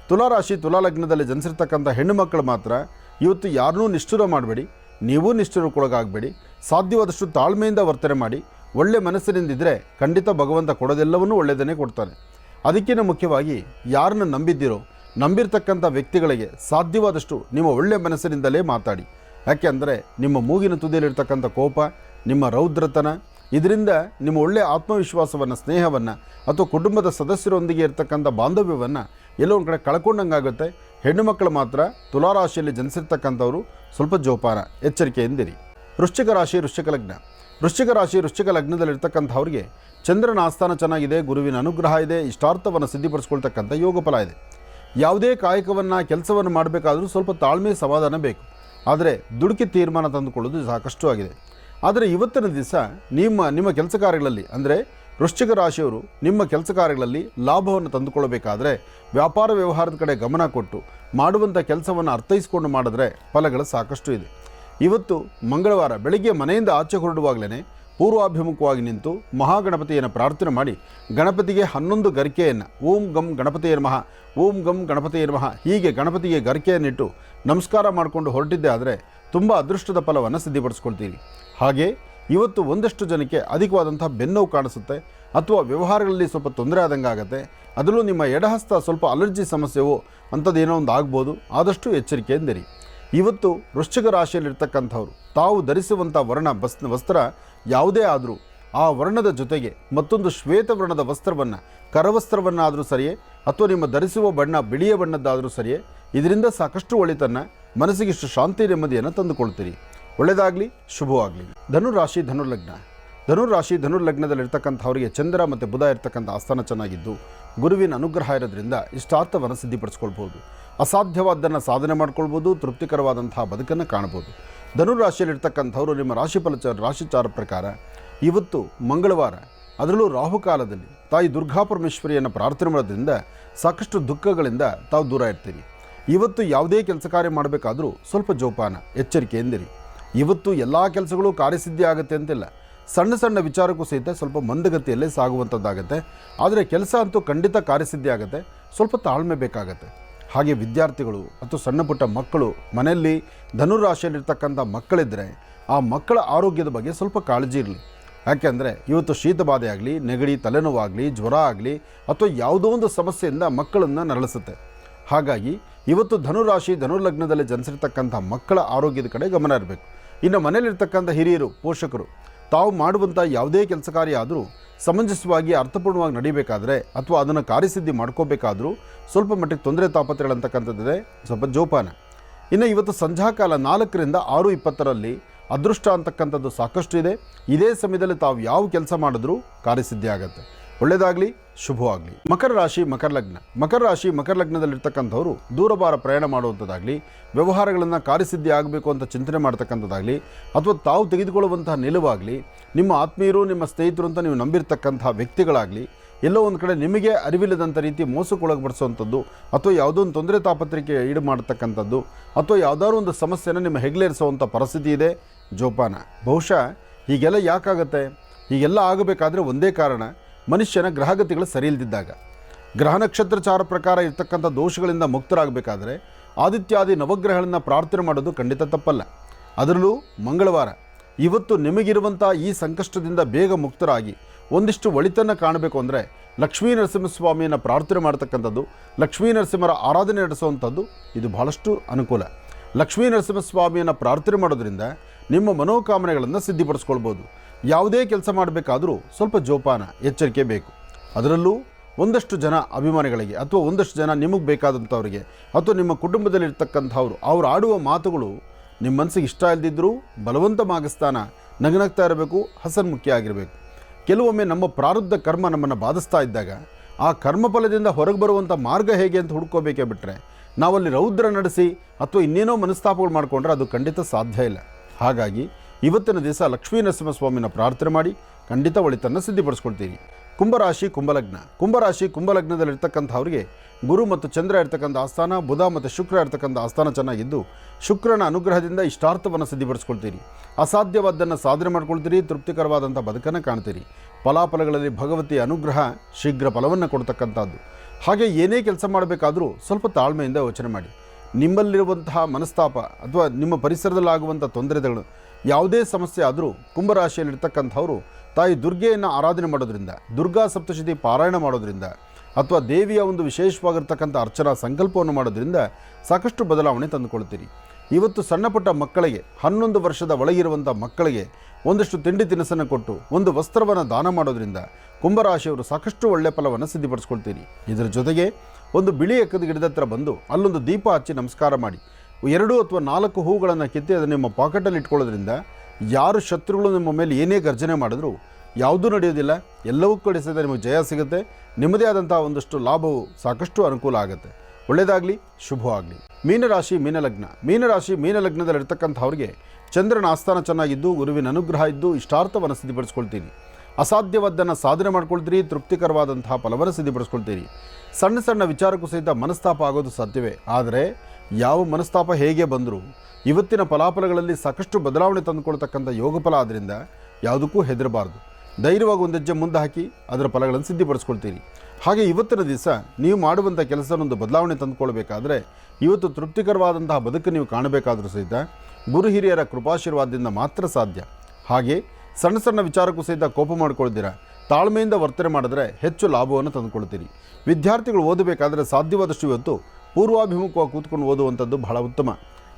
ತುಲಾರಾಶಿ ತುಲಾ ಲಗ್ನದಲ್ಲಿ ಜನಿಸಿರ್ತಕ್ಕಂಥ ಹೆಣ್ಣು ಮಕ್ಕಳು ಮಾತ್ರ ಇವತ್ತು ಯಾರನ್ನೂ ನಿಷ್ಠುರ ಮಾಡಬೇಡಿ, ನೀವೂ ನಿಷ್ಠುರಕ್ಕೊಳಗಾಗಬೇಡಿ, ಸಾಧ್ಯವಾದಷ್ಟು ತಾಳ್ಮೆಯಿಂದ ವರ್ತನೆ ಮಾಡಿ, ಒಳ್ಳೆ ಮನಸ್ಸಿನಿಂದಿದ್ದರೆ ಖಂಡಿತ ಭಗವಂತ ಕೊಡೋದೆಲ್ಲವನ್ನೂ ಒಳ್ಳೆಯದನ್ನೇ ಕೊಡ್ತಾನೆ. ಅದಕ್ಕಿಂತ ಮುಖ್ಯವಾಗಿ ಯಾರನ್ನು ನಂಬಿದ್ದೀರೋ, ನಂಬಿರ್ತಕ್ಕಂಥ ವ್ಯಕ್ತಿಗಳಿಗೆ ಸಾಧ್ಯವಾದಷ್ಟು ನಿಮ್ಮ ಒಳ್ಳೆ ಮನಸ್ಸಿನಿಂದಲೇ ಮಾತಾಡಿ. ಯಾಕೆಂದರೆ ನಿಮ್ಮ ಮೂಗಿನ ತುದಿಯಲ್ಲಿರ್ತಕ್ಕಂಥ ಕೋಪ, ನಿಮ್ಮ ರೌದ್ರತನ, ಇದರಿಂದ ನಿಮ್ಮ ಒಳ್ಳೆಯ ಆತ್ಮವಿಶ್ವಾಸವನ್ನು, ಸ್ನೇಹವನ್ನು ಅಥವಾ ಕುಟುಂಬದ ಸದಸ್ಯರೊಂದಿಗೆ ಇರತಕ್ಕಂಥ ಬಾಂಧವ್ಯವನ್ನು ಎಲ್ಲೋ ಒಂದು ಕಡೆ ಕಳ್ಕೊಂಡಂಗಾಗುತ್ತೆ. ಹೆಣ್ಣು ಮಕ್ಕಳು ಮಾತ್ರ ತುಲಾರಾಶಿಯಲ್ಲಿ ಜನಿಸಿರ್ತಕ್ಕಂಥವರು ಸ್ವಲ್ಪ ಜೋಪಾನ, ಎಚ್ಚರಿಕೆಯಿಂದಿರಿ. ವೃಶ್ಚಿಕ ರಾಶಿ, ವೃಶ್ಚಿಕ ಲಗ್ನ. ವೃಶ್ಚಿಕ ರಾಶಿ, ವೃಶ್ಚಿಕ ಲಗ್ನದಲ್ಲಿರ್ತಕ್ಕಂಥವ್ರಿಗೆ ಚಂದ್ರನ ಆಸ್ಥಾನ ಚೆನ್ನಾಗಿದೆ, ಗುರುವಿನ ಅನುಗ್ರಹ ಇದೆ, ಇಷ್ಟಾರ್ಥವನ್ನು ಸಿದ್ಧಿಪಡಿಸ್ಕೊಳ್ತಕ್ಕಂಥ ಯೋಗ ಫಲ ಇದೆ. ಯಾವುದೇ ಕಾಯಕವನ್ನು, ಕೆಲಸವನ್ನು ಮಾಡಬೇಕಾದರೂ ಸ್ವಲ್ಪ ತಾಳ್ಮೆ, ಸಮಾಧಾನ ಬೇಕು. ಆದರೆ ದುಡುಕಿ ತೀರ್ಮಾನ ತಂದುಕೊಳ್ಳೋದು ಸಾಕಷ್ಟು ಆಗಿದೆ. ಆದರೆ ಇವತ್ತಿನ ದಿವಸ ನಿಮ್ಮ ನಿಮ್ಮ ಕೆಲಸ ಕಾರ್ಯಗಳಲ್ಲಿ ಅಂದರೆ ವೃಶ್ಚಿಕ ರಾಶಿಯವರು ನಿಮ್ಮ ಕೆಲಸ ಕಾರ್ಯಗಳಲ್ಲಿ ಲಾಭವನ್ನು ತಂದುಕೊಳ್ಳಬೇಕಾದರೆ ವ್ಯಾಪಾರ ವ್ಯವಹಾರದ ಕಡೆ ಗಮನ ಕೊಟ್ಟು ಮಾಡುವಂಥ ಕೆಲಸವನ್ನು ಅರ್ಥೈಸಿಕೊಂಡು ಮಾಡಿದ್ರೆ ಫಲಗಳು ಸಾಕಷ್ಟು ಇದೆ. ಇವತ್ತು ಮಂಗಳವಾರ ಬೆಳಿಗ್ಗೆ ಮನೆಯಿಂದ ಆಚೆ ಹೊರಡುವಾಗಲೇ ಪೂರ್ವಾಭಿಮುಖವಾಗಿ ನಿಂತು ಮಹಾಗಣಪತಿಯನ್ನು ಪ್ರಾರ್ಥನೆ ಮಾಡಿ ಗಣಪತಿಗೆ ಹನ್ನೊಂದು ಗರಿಕೆಯನ್ನು ಓಂ ಗಂ ಗಣಪತಿಯ ನಮಃ, ಓಂ ಗಂ ಗಣಪತಿಯ ನಮಃ ಹೀಗೆ ಗಣಪತಿಗೆ ಗರಿಕೆಯನ್ನಿಟ್ಟು ನಮಸ್ಕಾರ ಮಾಡಿಕೊಂಡು ಹೊರಟಿದ್ದೆ ಆದರೆ ತುಂಬ ಅದೃಷ್ಟದ ಫಲವನ್ನು ಸಿದ್ಧಪಡಿಸ್ಕೊಳ್ತೀರಿ. ಹಾಗೆ ಇವತ್ತು ಒಂದಷ್ಟು ಜನಕ್ಕೆ ಅಧಿಕವಾದಂಥ ಬೆನ್ನೋವು ಕಾಣಿಸುತ್ತೆ ಅಥವಾ ವ್ಯವಹಾರಗಳಲ್ಲಿ ಸ್ವಲ್ಪ ತೊಂದರೆ ಆದಂಗೆ ಆಗುತ್ತೆ. ಅದರಲ್ಲೂ ನಿಮ್ಮ ಎಡಹಸ್ತ ಸ್ವಲ್ಪ ಅಲರ್ಜಿ ಸಮಸ್ಯೆವೋ ಅಂಥದ್ದೇನೋ ಒಂದು ಆಗ್ಬೋದು. ಆದಷ್ಟು ಎಚ್ಚರಿಕೆಯಿಂದಿರಿ ಇವತ್ತು ವೃಶ್ಚಿಕ ರಾಶಿಯಲ್ಲಿರ್ತಕ್ಕಂಥವ್ರು, ತಾವು ಧರಿಸುವಂಥ ವರ್ಣ ಬಸ್ ವಸ್ತ್ರ ಯಾವುದೇ ಆದರೂ, ಆ ವರ್ಣದ ಜೊತೆಗೆ ಮತ್ತೊಂದು ಶ್ವೇತ ವರ್ಣದ ವಸ್ತ್ರವನ್ನು, ಕರವಸ್ತ್ರವನ್ನಾದರೂ ಸರಿಯೇ, ಅಥವಾ ನಿಮ್ಮ ಧರಿಸುವ ಬಣ್ಣ ಬಿಳಿಯ ಬಣ್ಣದ್ದಾದರೂ ಸರಿಯೇ, ಇದರಿಂದ ಸಾಕಷ್ಟು ಒಳಿತನ್ನು ಮನಸ್ಸಿಗಿಷ್ಟು ಶಾಂತಿ ನೆಮ್ಮದಿಯನ್ನು ತಂದುಕೊಳ್ತೀರಿ. ಒಳ್ಳೆಯದಾಗಲಿ ಶುಭವಾಗಲಿ. ಧನುರಾಶಿ, ಧನುರ್ಲಗ್ನ. ಧನುರಾಶಿ ಧನುರ್ಲಗ್ನದಲ್ಲಿರ್ತಕ್ಕಂಥವರಿಗೆ ಚಂದ್ರ ಮತ್ತು ಬುಧ ಇರ್ತಕ್ಕಂಥ ಆಸ್ಥಾನ ಚೆನ್ನಾಗಿದ್ದು, ಗುರುವಿನ ಅನುಗ್ರಹ ಇರೋದ್ರಿಂದ ಇಷ್ಟಾರ್ಥವನ್ನು ಸಿದ್ಧಿಪಡಿಸ್ಕೊಳ್ಬೋದು ಅಸಾಧ್ಯವಾದ್ದನ್ನು ಸಾಧನೆ ಮಾಡ್ಕೊಳ್ಬೋದು ತೃಪ್ತಿಕರವಾದಂತಹ ಬದುಕನ್ನು ಕಾಣ್ಬೋದು. ಧನುರಾಶಿಯಲ್ಲಿರ್ತಕ್ಕಂಥವರು ನಿಮ್ಮ ರಾಶಿಫಲ ಚ ರಾಶಿಚಾರ ಪ್ರಕಾರ ಇವತ್ತು ಮಂಗಳವಾರ, ಅದರಲ್ಲೂ ರಾಹುಕಾಲದಲ್ಲಿ ತಾಯಿ ದುರ್ಗಾ ಪರಮೇಶ್ವರಿಯನ್ನು ಪ್ರಾರ್ಥನೆ ಮಾಡೋದ್ರಿಂದ ಸಾಕಷ್ಟು ದುಃಖಗಳಿಂದ ತಾವು ದೂರ ಇರ್ತೀರಿ. ಇವತ್ತು ಯಾವುದೇ ಕೆಲಸ ಕಾರ್ಯ ಮಾಡಬೇಕಾದರೂ ಸ್ವಲ್ಪ ಜೋಪಾನ ಎಚ್ಚರಿಕೆಯಿಂದಿರಿ ಇವತ್ತು ಎಲ್ಲ ಕೆಲಸಗಳು ಕಾರ್ಯಸಿದ್ಧಿ ಆಗುತ್ತೆ ಅಂತಿಲ್ಲ. ಸಣ್ಣ ಸಣ್ಣ ವಿಚಾರಕ್ಕೂ ಸಹಿತ ಸ್ವಲ್ಪ ಮಂದಗತಿಯಲ್ಲೇ ಸಾಗುವಂಥದ್ದಾಗುತ್ತೆ. ಆದರೆ ಕೆಲಸ ಅಂತೂ ಖಂಡಿತ ಕಾರ್ಯಸಿದ್ಧಿ ಆಗುತ್ತೆ. ಸ್ವಲ್ಪ ತಾಳ್ಮೆ ಬೇಕಾಗತ್ತೆ. ಹಾಗೆ ವಿದ್ಯಾರ್ಥಿಗಳು ಅಥವಾ ಸಣ್ಣ ಪುಟ್ಟ ಮಕ್ಕಳು ಮನೆಯಲ್ಲಿ ಧನುರಾಶಿಯಲ್ಲಿರ್ತಕ್ಕಂಥ ಮಕ್ಕಳಿದ್ದರೆ ಆ ಮಕ್ಕಳ ಆರೋಗ್ಯದ ಬಗ್ಗೆ ಸ್ವಲ್ಪ ಕಾಳಜಿ ಇರಲಿ. ಯಾಕೆಂದರೆ ಇವತ್ತು ಶೀತ ಬಾಧೆ ಆಗಲಿ, ನೆಗಡಿ ತಲೆನೋವಾಗಲಿ ಜ್ವರ ಆಗಲಿ ಅಥವಾ ಯಾವುದೋ ಒಂದು ಸಮಸ್ಯೆಯಿಂದ ಮಕ್ಕಳನ್ನು ನರಳಿಸುತ್ತೆ. ಹಾಗಾಗಿ ಇವತ್ತು ಧನುರಾಶಿ, ಧನುರ್ಲಗ್ನದಲ್ಲಿ ಜನಿಸಿರ್ತಕ್ಕಂಥ ಮಕ್ಕಳ ಆರೋಗ್ಯದ ಕಡೆ ಗಮನ ಇರಬೇಕು. ಇನ್ನು ಮನೆಯಲ್ಲಿರ್ತಕ್ಕಂಥ ಹಿರಿಯರು, ಪೋಷಕರು, ತಾವು ಮಾಡುವಂಥ ಯಾವುದೇ ಕೆಲಸ ಕಾರ್ಯ ಆದರೂ ಸಮಂಜಸವಾಗಿ ಅರ್ಥಪೂರ್ಣವಾಗಿ ನಡಿಬೇಕಾದ್ರೆ ಅಥವಾ ಅದನ್ನು ಕಾರ್ಯಸಿದ್ಧಿ ಮಾಡ್ಕೋಬೇಕಾದ್ರೂ ಸ್ವಲ್ಪ ಮಟ್ಟಿಗೆ ತೊಂದರೆ ತಾಪತ್ರೆಗಳಂತಕ್ಕಂಥದ್ದಿದೆ ಸ್ವಲ್ಪ ಜೋಪಾನ. ಇನ್ನು ಇವತ್ತು ಸಂಜಾಕಾಲ ನಾಲ್ಕರಿಂದ ಆರು ಇಪ್ಪತ್ತರಲ್ಲಿ ಅದೃಷ್ಟ ಅಂತಕ್ಕಂಥದ್ದು ಸಾಕಷ್ಟು ಇದೆ ಇದೇ ಸಮಯದಲ್ಲಿ ತಾವು ಯಾವ ಕೆಲಸ ಮಾಡಿದ್ರೂ ಕಾರ್ಯಸಿದ್ಧಿ ಆಗುತ್ತೆ. ಒಳ್ಳೆಯದಾಗಲಿ ಶುಭವಾಗಲಿ. ಮಕರ ರಾಶಿ, ಮಕರ ಲಗ್ನ. ಮಕರ ರಾಶಿ, ಮಕರ ಲಗ್ನದಲ್ಲಿರ್ತಕ್ಕಂಥವ್ರು ದೂರಭಾರ ಪ್ರಯಾಣ ಮಾಡುವಂಥದ್ದಾಗಲಿ, ವ್ಯವಹಾರಗಳನ್ನು ಕಾರ್ಯಸಿದ್ಧಿ ಆಗಬೇಕು ಅಂತ ಚಿಂತನೆ ಮಾಡ್ತಕ್ಕಂಥದ್ದಾಗಲಿ, ಅಥವಾ ತಾವು ತೆಗೆದುಕೊಳ್ಳುವಂತಹ ನಿಲುವಾಗಲಿ, ನಿಮ್ಮ ಆತ್ಮೀಯರು, ನಿಮ್ಮ ಸ್ನೇಹಿತರು ಅಂತ ನೀವು ನಂಬಿರ್ತಕ್ಕಂತಹ ವ್ಯಕ್ತಿಗಳಾಗಲಿ, ಎಲ್ಲೋ ಒಂದು ಕಡೆ ನಿಮಗೆ ಅರಿವಿಲ್ಲದಂಥ ರೀತಿ ಮೋಸಕ್ಕೊಳಗಡಿಸುವಂಥದ್ದು ಅಥವಾ ಯಾವುದೋ ಒಂದು ತೊಂದರೆ ತಾಪತ್ರಿಕೆ ಈಡು ಮಾಡತಕ್ಕಂಥದ್ದು, ಅಥವಾ ಯಾವುದಾದ್ರು ಒಂದು ಸಮಸ್ಯೆನ ನಿಮ್ಮ ಹೆಗ್ಲೇರಿಸುವಂಥ ಪರಿಸ್ಥಿತಿ ಇದೆ, ಜೋಪಾನ. ಬಹುಶಃ ಹೀಗೆಲ್ಲ ಯಾಕಾಗತ್ತೆ? ಹೀಗೆಲ್ಲ ಆಗಬೇಕಾದ್ರೆ ಒಂದೇ ಕಾರಣ ಮನುಷ್ಯನ ಗ್ರಹಗತಿಗಳು ಸರಿ ಇಲ್ದಿದ್ದಾಗ ಗ್ರಹ ನಕ್ಷತ್ರಚಾರ ಪ್ರಕಾರ ಇರ್ತಕ್ಕಂಥ ದೋಷಗಳಿಂದ ಮುಕ್ತರಾಗಬೇಕಾದ್ರೆ ಆದಿತ್ಯಾದಿ ನವಗ್ರಹಗಳನ್ನು ಪ್ರಾರ್ಥನೆ ಮಾಡೋದು ಖಂಡಿತ ತಪ್ಪಲ್ಲ. ಅದರಲ್ಲೂ ಮಂಗಳವಾರ, ಇವತ್ತು ನಿಮಗಿರುವಂಥ ಈ ಸಂಕಷ್ಟದಿಂದ ಬೇಗ ಮುಕ್ತರಾಗಿ ಒಂದಿಷ್ಟು ಒಳಿತನ್ನು ಕಾಣಬೇಕು ಅಂದರೆ ಲಕ್ಷ್ಮೀ ನರಸಿಂಹಸ್ವಾಮಿಯನ್ನು ಪ್ರಾರ್ಥನೆ ಮಾಡ್ತಕ್ಕಂಥದ್ದು, ಲಕ್ಷ್ಮೀ ನರಸಿಂಹರ ಆರಾಧನೆ ನಡೆಸುವಂಥದ್ದು ಇದು ಬಹಳಷ್ಟು ಅನುಕೂಲ. ಲಕ್ಷ್ಮೀ ನರಸಿಂಹಸ್ವಾಮಿಯನ್ನು ಪ್ರಾರ್ಥನೆ ಮಾಡೋದ್ರಿಂದ ನಿಮ್ಮ ಮನೋಕಾಮನೆಗಳನ್ನು ಸಿದ್ಧಿಪಡಿಸ್ಕೊಳ್ಬೋದು. ಯಾವುದೇ ಕೆಲಸ ಮಾಡಬೇಕಾದರೂ ಸ್ವಲ್ಪ ಜೋಪಾನ, ಎಚ್ಚರಿಕೆ ಬೇಕು. ಅದರಲ್ಲೂ ಒಂದಷ್ಟು ಜನ ಅಭಿಮಾನಿಗಳಿಗೆ ಅಥವಾ ಒಂದಷ್ಟು ಜನ ನಿಮಗೆ ಬೇಕಾದಂಥವ್ರಿಗೆ ಅಥವಾ ನಿಮ್ಮ ಕುಟುಂಬದಲ್ಲಿರ್ತಕ್ಕಂಥವ್ರು, ಅವ್ರು ಆಡುವ ಮಾತುಗಳು ನಿಮ್ಮ ಮನಸ್ಸಿಗೆ ಇಷ್ಟ ಇಲ್ಲದಿದ್ದರೂ ಬಲವಂತ ಮಾಗಿಸ್ತಾನ ನಗನಗ್ತಾ ಇರಬೇಕು ಹಸನ್ಮುಖಿ ಆಗಿರಬೇಕು. ಕೆಲವೊಮ್ಮೆ ನಮ್ಮ ಪ್ರಾರಬ್ಧ ಕರ್ಮ ನಮ್ಮನ್ನು ಬಾಧಿಸ್ತಾ ಇದ್ದಾಗ ಆ ಕರ್ಮಫಲದಿಂದ ಹೊರಗೆ ಬರುವಂಥ ಮಾರ್ಗ ಹೇಗೆ ಅಂತ ಹುಡ್ಕೋಬೇಕೇ ಬಿಟ್ಟರೆ ನಾವಲ್ಲಿ ರೌದ್ರ ನಡೆಸಿ ಅಥವಾ ಇನ್ನೇನೋ ಮನಸ್ತಾಪಗಳು ಮಾಡಿಕೊಂಡ್ರೆ ಅದು ಖಂಡಿತ ಸಾಧ್ಯ ಇಲ್ಲ. ಹಾಗಾಗಿ ಇವತ್ತಿನ ದಿವಸ ಲಕ್ಷ್ಮೀ ನರಸಿಂಹಸ್ವಾಮಿನ ಪ್ರಾರ್ಥನೆ ಮಾಡಿ ಖಂಡಿತ ಒಳಿತನ್ನು ಸಿದ್ಧಿಪಡಿಸ್ಕೊಳ್ತೀನಿ ಕುಂಭರಾಶಿ, ಕುಂಭಲಗ್ನ. ಕುಂಭರಾಶಿ ಕುಂಭಲಗ್ನದಲ್ಲಿರ್ತಕ್ಕಂಥವ್ರಿಗೆ ಗುರು ಮತ್ತು ಚಂದ್ರ ಇರ್ತಕ್ಕಂಥ ಆಸ್ಥಾನ, ಬುಧ ಮತ್ತು ಶುಕ್ರ ಇರ್ತಕ್ಕಂಥ ಆಸ್ಥಾನ ಚೆನ್ನಾಗಿದ್ದು, ಶುಕ್ರನ ಅನುಗ್ರಹದಿಂದ ಇಷ್ಟಾರ್ಥವನ್ನು ಸಿದ್ಧಿಪಡಿಸ್ಕೊಳ್ತೀರಿ. ಅಸಾಧ್ಯವಾದ್ದನ್ನು ಸಾಧನೆ ಮಾಡ್ಕೊಳ್ತೀರಿ, ತೃಪ್ತಿಕರವಾದಂಥ ಬದುಕನ್ನು ಕಾಣ್ತೀರಿ. ಫಲಾಫಲಗಳಲ್ಲಿ ಭಗವತಿ ಅನುಗ್ರಹ ಶೀಘ್ರ ಫಲವನ್ನು ಕೊಡ್ತಕ್ಕಂಥದ್ದು. ಹಾಗೆ ಏನೇ ಕೆಲಸ ಮಾಡಬೇಕಾದರೂ ಸ್ವಲ್ಪ ತಾಳ್ಮೆಯಿಂದ ಯೋಚನೆ ಮಾಡಿ. ನಿಮ್ಮಲ್ಲಿರುವಂತಹ ಮನಸ್ತಾಪ ಅಥವಾ ನಿಮ್ಮ ಪರಿಸರದಲ್ಲಾಗುವಂಥ ತೊಂದರೆಗಳು ಯಾವುದೇ ಸಮಸ್ಯೆ ಆದರೂ ಕುಂಭರಾಶಿಯಲ್ಲಿರ್ತಕ್ಕಂಥವರು ತಾಯಿ ದುರ್ಗೆಯನ್ನು ಆರಾಧನೆ ಮಾಡೋದ್ರಿಂದ, ದುರ್ಗಾ ಸಪ್ತಶತಿ ಪಾರಾಯಣ ಮಾಡೋದ್ರಿಂದ ಅಥವಾ ದೇವಿಯ ಒಂದು ವಿಶೇಷವಾಗಿರ್ತಕ್ಕಂಥ ಅರ್ಚನಾ ಸಂಕಲ್ಪವನ್ನು ಮಾಡೋದ್ರಿಂದ ಸಾಕಷ್ಟು ಬದಲಾವಣೆ ತಂದುಕೊಳ್ತೀರಿ. ಇವತ್ತು ಸಣ್ಣಪುಟ್ಟ ಮಕ್ಕಳಿಗೆ, ಹನ್ನೊಂದು ವರ್ಷದ ಒಳಗಿರುವಂಥ ಮಕ್ಕಳಿಗೆ ಒಂದಷ್ಟು ತಿಂಡಿ ತಿನಿಸನ್ನು ಕೊಟ್ಟು, ಒಂದು ವಸ್ತ್ರವನ್ನು ದಾನ ಮಾಡೋದ್ರಿಂದ ಕುಂಭರಾಶಿಯವರು ಸಾಕಷ್ಟು ಒಳ್ಳೆಯ ಫಲವನ್ನು ಸಿದ್ಧಪಡಿಸ್ಕೊಳ್ತೀರಿ. ಇದರ ಜೊತೆಗೆ ಒಂದು ಬಿಳಿ ಎಕ್ಕದ ಗಿಡದ ಹತ್ರ ಬಂದು ಅಲ್ಲೊಂದು ದೀಪ ಹಚ್ಚಿ ನಮಸ್ಕಾರ ಮಾಡಿ. ಎರಡು ಅಥವಾ ನಾಲ್ಕು ಹೂಗಳನ್ನು ಕೆತ್ತಿ ಅದನ್ನು ನಿಮ್ಮ ಪಾಕೆಟಲ್ಲಿ ಇಟ್ಕೊಳ್ಳೋದ್ರಿಂದ ಯಾರು ಶತ್ರುಗಳು ನಿಮ್ಮ ಮೇಲೆ ಏನೇ ಗರ್ಜನೆ ಮಾಡಿದ್ರು ಯಾವುದೂ ನಡೆಯೋದಿಲ್ಲ, ಎಲ್ಲವೂ ಕಡೆ ನಿಮಗೆ ಜಯ ಸಿಗುತ್ತೆ. ನಿಮ್ಮದೇ ಆದಂಥ ಒಂದಷ್ಟು ಲಾಭವು ಸಾಕಷ್ಟು ಅನುಕೂಲ ಆಗುತ್ತೆ. ಒಳ್ಳೆಯದಾಗಲಿ, ಶುಭವಾಗಲಿ. ಮೀನರಾಶಿ, ಮೀನಲಗ್ನ. ಮೀನರಾಶಿ ಮೀನಲಗ್ನದಲ್ಲಿರ್ತಕ್ಕಂಥವ್ರಿಗೆ ಚಂದ್ರನ ಆಸ್ಥಾನ ಚೆನ್ನಾಗಿದ್ದು, ಗುರುವಿನ ಅನುಗ್ರಹ ಇದ್ದು ಇಷ್ಟಾರ್ಥವನ್ನು ಸಿದ್ಧಪಡಿಸ್ಕೊಳ್ತೀನಿ ಅಸಾಧ್ಯವಾದ್ದನ್ನು ಸಾಧನೆ ಮಾಡ್ಕೊಳ್ತೀರಿ, ತೃಪ್ತಿಕರವಾದಂತಹ ಫಲವನ್ನು ಸಿದ್ಧಪಡಿಸ್ಕೊಳ್ತೀರಿ. ಸಣ್ಣ ಸಣ್ಣ ವಿಚಾರಕ್ಕೂ ಸಹಿತ ಮನಸ್ತಾಪ ಆಗೋದು ಸಾಧ್ಯವೇ. ಆದರೆ ಯಾವ ಮನಸ್ತಾಪ ಹೇಗೆ ಬಂದರೂ ಇವತ್ತಿನ ಫಲಾಫಲಗಳಲ್ಲಿ ಸಾಕಷ್ಟು ಬದಲಾವಣೆ ತಂದುಕೊಳ್ತಕ್ಕಂಥ ಯೋಗ ಫಲ ಆದ್ದರಿಂದ ಯಾವುದಕ್ಕೂ ಹೆದರಬಾರ್ದು. ಧೈರ್ಯವಾಗಿ ಒಂದು ಹೆಜ್ಜೆ ಮುಂದೆ ಹಾಕಿ ಅದರ ಫಲಗಳನ್ನು ಸಿದ್ಧಿಪಡಿಸ್ಕೊಳ್ತೀರಿ. ಹಾಗೆ ಇವತ್ತಿನ ದಿವಸ ನೀವು ಮಾಡುವಂಥ ಕೆಲಸನೊಂದು ಬದಲಾವಣೆ ತಂದುಕೊಳ್ಬೇಕಾದ್ರೆ ಇವತ್ತು ತೃಪ್ತಿಕರವಾದಂತಹ ಬದುಕು ನೀವು ಕಾಣಬೇಕಾದರೂ ಸಹಿತ ಗುರು ಹಿರಿಯರ ಕೃಪಾಶೀರ್ವಾದದಿಂದ ಮಾತ್ರ ಸಾಧ್ಯ. ಹಾಗೆ ಸಣ್ಣ ಸಣ್ಣ ವಿಚಾರಕ್ಕೂ ಸಹಿತ ಕೋಪ ಮಾಡ್ಕೊಳ್ತೀರಾ? ತಾಳ್ಮೆಯಿಂದ ವರ್ತನೆ ಮಾಡಿದ್ರೆ ಹೆಚ್ಚು ಲಾಭವನ್ನು ತಂದುಕೊಳ್ತೀರಿ. ವಿದ್ಯಾರ್ಥಿಗಳು ಓದಬೇಕಾದ್ರೆ ಸಾಧ್ಯವಾದಷ್ಟು ಇವತ್ತು ಪೂರ್ವಾಭಿಮುಖವಾಗಿ ಕೂತ್ಕೊಂಡು ಓದುವಂಥದ್ದು ಬಹಳ ಉತ್ತಮ.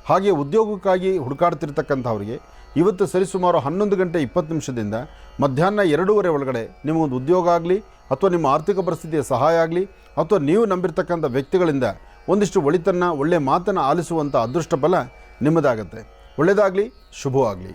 ಹಾಗೆ ಉದ್ಯೋಗಕ್ಕಾಗಿ ಹುಡುಕಾಡ್ತಿರ್ತಕ್ಕಂಥವ್ರಿಗೆ ಇವತ್ತು ಸರಿಸುಮಾರು ಹನ್ನೊಂದು ಗಂಟೆ ಇಪ್ಪತ್ತು ನಿಮಿಷದಿಂದ ಮಧ್ಯಾಹ್ನ ಎರಡೂವರೆ ಒಳಗಡೆ ನಿಮಗೊಂದು ಉದ್ಯೋಗ ಆಗಲಿ ಅಥವಾ ನಿಮ್ಮ ಆರ್ಥಿಕ ಪರಿಸ್ಥಿತಿಯ ಸಹಾಯ ಆಗಲಿ ಅಥವಾ ನೀವು ನಂಬಿರ್ತಕ್ಕಂಥ ವ್ಯಕ್ತಿಗಳಿಂದ ಒಂದಿಷ್ಟು ಒಳಿತನ್ನು ಒಳ್ಳೆಯ ಮಾತನ್ನು ಆಲಿಸುವಂಥ ಅದೃಷ್ಟ ಬಲ ನಿಮ್ಮದಾಗತ್ತೆ. ಒಳ್ಳೆಯದಾಗಲಿ ಶುಭವಾಗಲಿ.